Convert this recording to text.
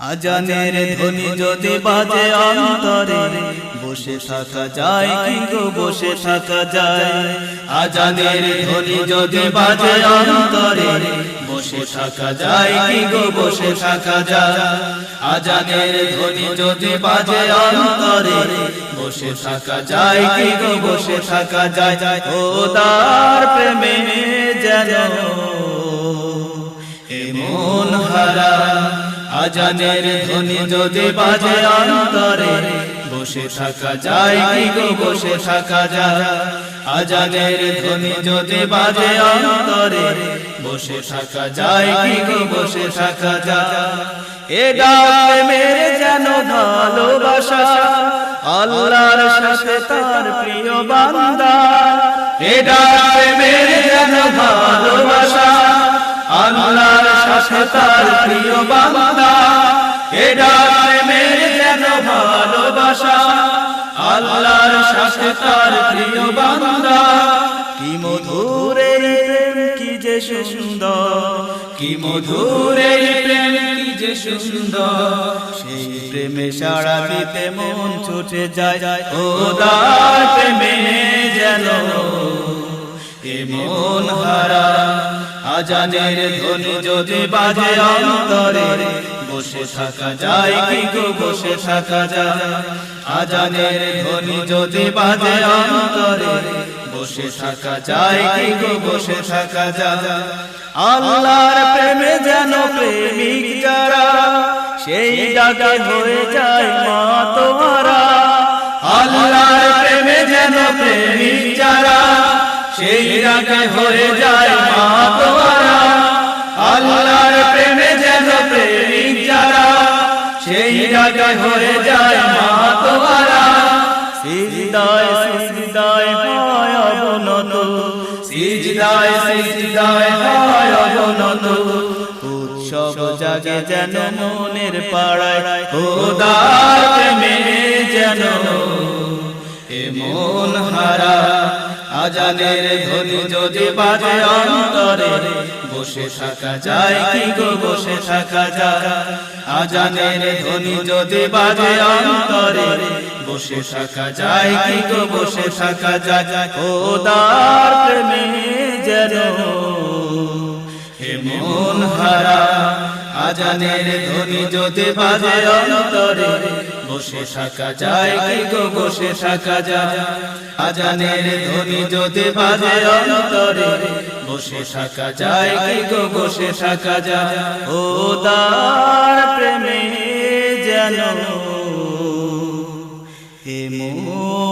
আজানের ধ্বনি যদি বাজে অন্তরে বসে থাকা যায় কি গো বসে থাকা যায়। আজানের ধ্বনি যদি বাজে অন্তরে বসে থাকা যায় কি গো বসে থাকা যায়। আজানের ধ্বনি যদি বাজে অন্তরে বসে থাকা যায় কি গো বসে থাকা যায়। ও তার প্রেমে যেন এমন হারা আজানের ধ্বনি যদি বাজে অন্তরে, বসে থাকা যায় কি গো, বসে থাকা যায়? আজানের ধ্বনি যদি বাজে অন্তরে, বসে থাকা যায় কি গো, বসে থাকা যায়? এ ডাক মেরে যেন ভালোবাসা, আল্লাহর সাথে তার প্রিয় বান্দা। এ ডাক মেরে যেন ভালোবাসা আল্লাহর তার প্রিয় বান্দা। এ ডাকে মেরে যেন ভালোবাসা। আল্লাহর সাথে তার প্রিয় বান্দা। কি মধুর প্রেম, কি যে সুন্দর। কি মধুর প্রেম, কি যে সুন্দর। সেই প্রেমে সারা দিতে মন ছুটে যায়। ও দার প্রেমে যেন এমন হারা। আজানের ধ্বনি যদি বাজে অন্তরে, বসে থাকা যায় কি গো, বসে থাকা যায়? আজানের ধ্বনি যদি বাজে অন্তরে, বসে থাকা যায় কি গো, বসে থাকা যায়? আল্লাহর প্রেমে যেন প্রেমিক যারা, সেই ডাকে হয়ে যায় মা তোমারা। আল্লাহর সেই রাগে হয়ে যায় মা তোমারা। আল্লাহর প্রেমে যেন প্রেমিক যারা, সেই রাগে হয়ে যায় মা তোমারা। সিজদায় সিজদায় হয় অবনত। সিজদায় সিজদায় হয় অবনত। উৎসব জাগে যেন মনের পাড়ায়, খোদার প্রেমে যেন এমন হারা, আজানের ধ্বনি যদি বাজে অন্তরে, বসে থাকা যায় কি গো, বসে থাকা যায়? আজানের ধ্বনি যদি বাজে অন্তরে, বসে থাকা যায় কি গো, বসে থাকা যায়? ও দার প্রেমে যেন আজানের ধ্বনি যদি বাজে অন্তরে, বসে থাকা যায় কি গো, বসে থাকা যায়? আজানের ধ্বনি যদি বাজে অন্তরে, বসে থাকা যায় কি গো, বসে থাকা যায়? ও তার প্রেমে যেন এমন